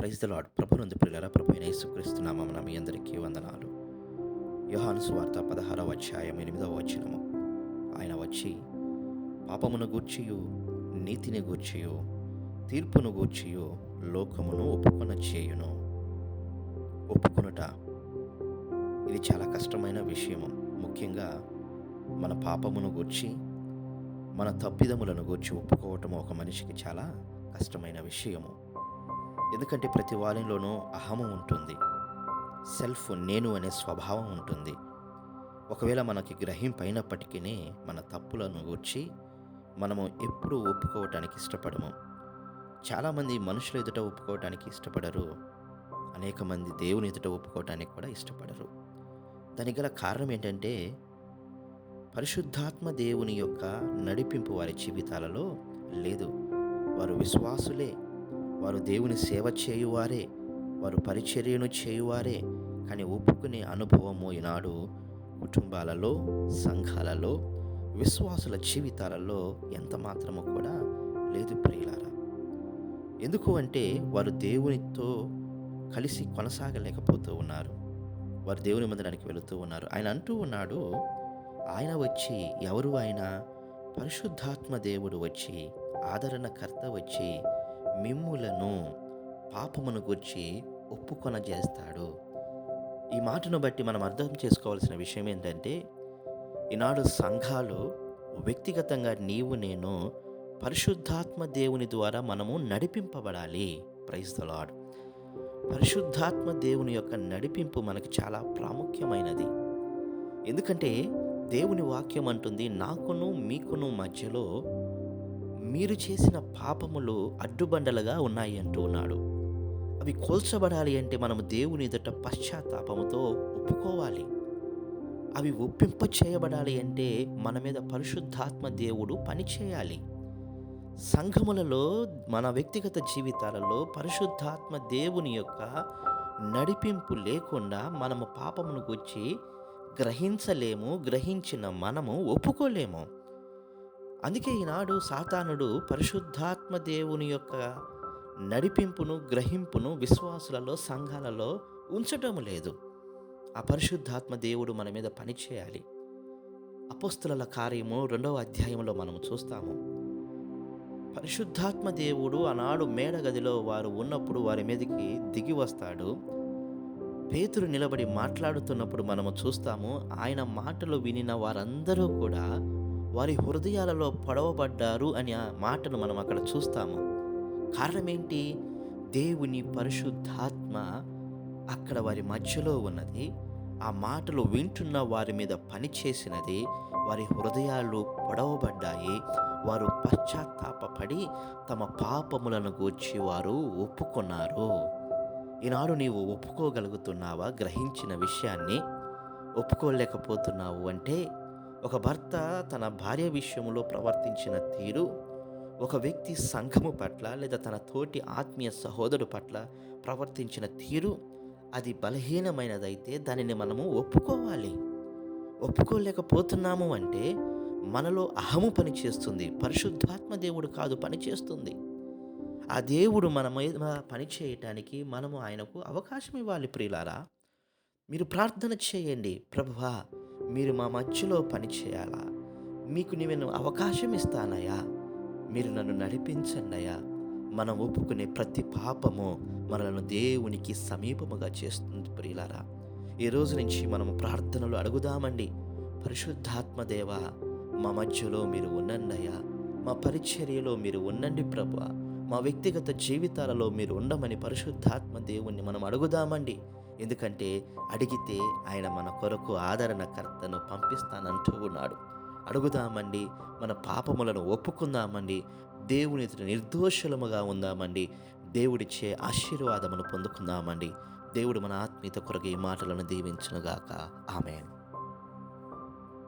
Praise the lord ప్రభునందు పిల్లల ప్రభు అయిన మీ అందరికీ వందనాలు. యోహాను సువార్త పదహారవ అధ్యాయం ఎనిమిదవ వచనము. ఆయన వచ్చి పాపమును గూర్చియు నీతిని గూర్చియు తీర్పును గూర్చియు లోకమును ఒప్పుకొన చేయును. ఒప్పుకొనుట ఇది చాలా కష్టమైన విషయము. ముఖ్యంగా మన పాపమును గూర్చి మన తప్పిదములను గూర్చి ఒప్పుకోవటం ఒక మనిషికి చాలా కష్టమైన విషయము. ఎందుకంటే ప్రతి వారిలోనూ అహము ఉంటుంది. సెల్ఫ్ నేను అనే స్వభావం ఉంటుంది. ఒకవేళ మనకి గ్రహింపైనప్పటికీ మన తప్పులను గూర్చి మనము ఎప్పుడూ ఒప్పుకోవటానికి ఇష్టపడము. చాలామంది మనుషుల ఎదుట ఒప్పుకోవటానికి ఇష్టపడరు. అనేక మంది దేవుని ఎదుట ఒప్పుకోవటానికి కూడా ఇష్టపడరు. దానికి గల కారణం ఏంటంటే పరిశుద్ధాత్మ దేవుని యొక్క నడిపింపు వారి జీవితాలలో లేదు. వారు విశ్వాసులే. వారు దేవుని సేవ చేయువారే వారు పరిచర్యను చేయువారే కానీ ఒప్పుకునే అనుభవము ఈనాడు కుటుంబాలలో సంఘాలలో విశ్వాసుల జీవితాలలో ఎంత మాత్రము కూడా లేదు ప్రియులారా. ఎందుకు అంటే వారు దేవునితో కలిసి కొనసాగలేకపోతూ ఉన్నారు. వారు దేవుని మందిరానికి వెళుతూ ఉన్నారు. ఆయన అంటూ ఉన్నాడు ఆయన వచ్చి ఎవరు ఆయన పరిశుద్ధాత్మ దేవుడు వచ్చి ఆదరణకర్త వచ్చి మిమ్ములను పాపమును గుర్చి ఒప్పుకొన చేస్తాడు ఈ మాటను బట్టి మనం అర్థం చేసుకోవాల్సిన విషయం ఏంటంటే ఈనాడు సంఘాలు వ్యక్తిగతంగా నీవు నేను పరిశుద్ధాత్మ దేవుని ద్వారా మనము నడిపింపబడాలి. ప్రైజ్ ద లాడ్ పరిశుద్ధాత్మ దేవుని యొక్క నడిపింపు మనకు చాలా ప్రాముఖ్యమైనది. ఎందుకంటే దేవుని వాక్యం అంటుంది నాకును మీకును మధ్యలో మీరు చేసిన పాపములు అడ్డుబండలుగా ఉన్నాయి అంటూ ఉన్నాడు. అవి కోల్చబడాలి అంటే మనము దేవుని ఎదుట పశ్చాత్తాపముతో ఒప్పుకోవాలి. అవి ఒప్పింప చేయబడాలి అంటే మన మీద పరిశుద్ధాత్మ దేవుడు పనిచేయాలి సంఘములలో మన వ్యక్తిగత జీవితాలలో పరిశుద్ధాత్మ దేవుని యొక్క నడిపింపు లేకుండా మనము పాపమును గుర్చి గ్రహించలేము గ్రహించిన మనము ఒప్పుకోలేము. అందుకే ఈనాడు సాతానుడు పరిశుద్ధాత్మ దేవుని యొక్క నడిపింపును గ్రహింపును విశ్వాసులలో సంఘాలలో ఉంచటం లేదు. ఆ పరిశుద్ధాత్మ దేవుడు మన మీద పనిచేయాలి అపోస్తుల కార్యము రెండవ అధ్యాయంలో మనం చూస్తాము. పరిశుద్ధాత్మ దేవుడు ఆనాడు మేడగదిలో వారు ఉన్నప్పుడు వారి మీదకి దిగి వస్తాడు. పేతురు నిలబడి మాట్లాడుతున్నప్పుడు మనము చూస్తాము ఆయన మాటలు వినిన వారందరూ కూడా వారి హృదయాలలో పొడవబడ్డారు అని ఆ మాటను మనం అక్కడ చూస్తాము. కారణం ఏంటి దేవుని పరిశుద్ధాత్మ అక్కడ వారి మధ్యలో ఉన్నది. ఆ మాటలు వింటున్న వారి మీద పనిచేసినది వారి హృదయాలు పొడవబడ్డాయి. వారు పశ్చాత్తాపపడి తమ పాపములను గూర్చి వారు ఒప్పుకున్నారు. ఈనాడు నీవు ఒప్పుకోగలుగుతున్నావా? గ్రహించిన విషయాన్ని ఒప్పుకోలేకపోతున్నావు అంటే ఒక భర్త తన భార్య విషయంలో ప్రవర్తించిన తీరు ఒక వ్యక్తి సంఘము పట్ల లేదా తన తోటి ఆత్మీయ సహోదరు పట్ల ప్రవర్తించిన తీరు అది బలహీనమైనదైతే దానిని మనము ఒప్పుకోవాలి. ఒప్పుకోలేకపోతున్నాము అంటే మనలో అహము పనిచేస్తుంది పరిశుద్ధాత్మ దేవుడు కాదు పనిచేస్తుంది. ఆ దేవుడు మన మీద పనిచేయటానికి మనము ఆయనకు అవకాశం ఇవ్వాలి ప్రియులారా. మీరు ప్రార్థన చేయండి ప్రభువా మీరు మా మధ్యలో పనిచేయాలా మీకు నేను అవకాశం ఇస్తానయ్యా. మీరు నన్ను నడిపించండి అయ్యా. మనం ఒప్పుకునే ప్రతి పాపము మనలను దేవునికి సమీపముగా చేస్తుంది ప్రియులారా. ఈ రోజు నుంచి మనము ప్రార్థనలు అడుగుదామండి. పరిశుద్ధాత్మ దేవ మా మధ్యలో మీరు ఉండండి మా పరిచర్యలో మీరు ఉండండి ప్రభు మా వ్యక్తిగత జీవితాలలో మీరు ఉండమని పరిశుద్ధాత్మ దేవుణ్ణి మనం అడుగుదామండి. ఎందుకంటే అడిగితే ఆయన మన కొరకు ఆదరణకర్తను పంపిస్తానంటూ ఉన్నాడు. అడుగుదామండి మన పాపములను ఒప్పుకుందామండి దేవుని ఎదుట నిర్దోషులముగా ఉందామండి దేవుడిచ్చే ఆశీర్వాదమును పొందుకుందామండి. దేవుడు మన ఆత్మీయత కొరకు ఈ మాటలను దీవించునుగాక. ఆమెను.